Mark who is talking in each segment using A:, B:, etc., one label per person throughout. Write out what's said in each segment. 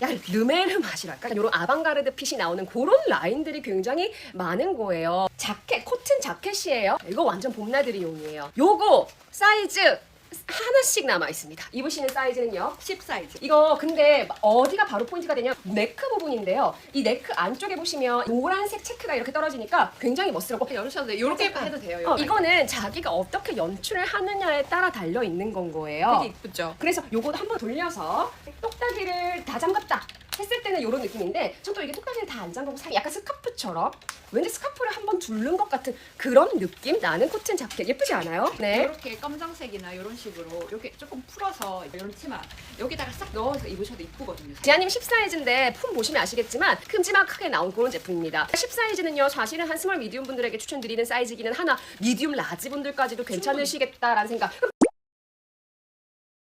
A: 약간 르메르 맛이랄까? 이런 아방가르드 핏이 나오는 그런 라인들이 굉장히 많은 거예요. 자켓, 코튼 자켓이에요. 이거 완전 봄나들이용이에요. 요거 사이즈 하나씩 남아 있습니다. 입으시는 사이즈는요.
B: 10 사이즈.
A: 이거 근데 어디가 바로 포인트가 되냐 네크 부분인데요. 이 네크 안쪽에 보시면 노란색 체크가 이렇게 떨어지니까 굉장히 멋스럽고
B: 열으셔도 돼요. 이렇게 해도 돼요.
A: 어, 이거는 자기가 어떻게 연출을 하느냐에 따라 달려 있는 건 거예요.
B: 되게 이쁘죠?
A: 그래서 요거 한번 돌려서 똑딱이를 다 잠갔다 했을 때는 이런 느낌인데 전또 이게 똑딱이를 다안 잠그고 살 약간 스카프처럼 왠지 스카프를 한번 두른 것 같은 그런 느낌 나는 코튼 자켓 예쁘지 않아요? 네.
B: 이렇게 검정색이나 이런 식으로 이렇게 조금 풀어서 이런 치마 여기다가 싹 넣어서 입으셔도 이쁘거든요.
A: 지아님 10 사이즈인데 품 보시면 아시겠지만 큼지막하게 나온 그런 제품입니다. 10 사이즈는요 사실은 한 스몰 미디움 분들에게 추천드리는 사이즈기는 하나 미디움 라지 분들까지도 괜찮으시겠다라는 생각.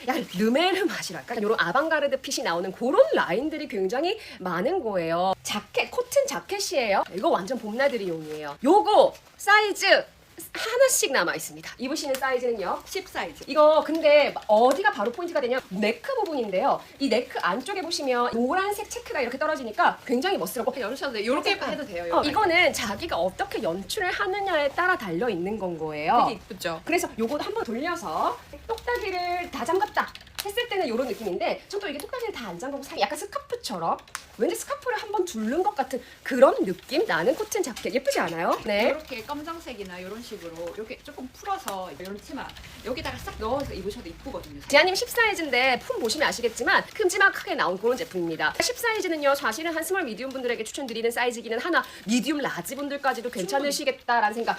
A: 약간 르메르 맛이랄까? 이런 아방가르드 핏이 나오는 그런 라인들이 굉장히 많은 거예요. 자켓, 코튼 자켓이에요. 이거 완전 봄나들이용이에요. 요거 사이즈 하나씩 남아 있습니다. 입으시는 사이즈는요.
B: 10 사이즈.
A: 이거 근데 어디가 바로 포인트가 되냐 네크 부분인데요. 이 네크 안쪽에 보시면 노란색 체크가 이렇게 떨어지니까 굉장히 멋스럽고
B: 열으셔도 돼요. 이렇게 해도 돼요.
A: 어, 이거는 자기가 어떻게 연출을 하느냐에 따라 달려 있는 건 거예요.
B: 되게 이쁘죠?
A: 그래서 요거 한번 돌려서 똑딱이를 다 잠갔다 했을 때는 이런 느낌인데 전또 이게 똑딱이를 다 안 잠그고 살 약간 스카프처럼 왠지 스카프를 한번 두른 것 같은 그런 느낌 나는 코튼 자켓 예쁘지 않아요? 네.
B: 이렇게 검정색이나 이런 식으로 이렇게 조금 풀어서 이런 치마 여기다가 싹 넣어서 입으셔도 이쁘거든요.
A: 지아님 10 사이즈인데 품 보시면 아시겠지만 큼지막하게 나온 그런 제품입니다. 10 사이즈는요 사실은 한 스몰 미디움 분들에게 추천드리는 사이즈기는 하나 미디움 라지 분들까지도 괜찮으시겠다라는 생각.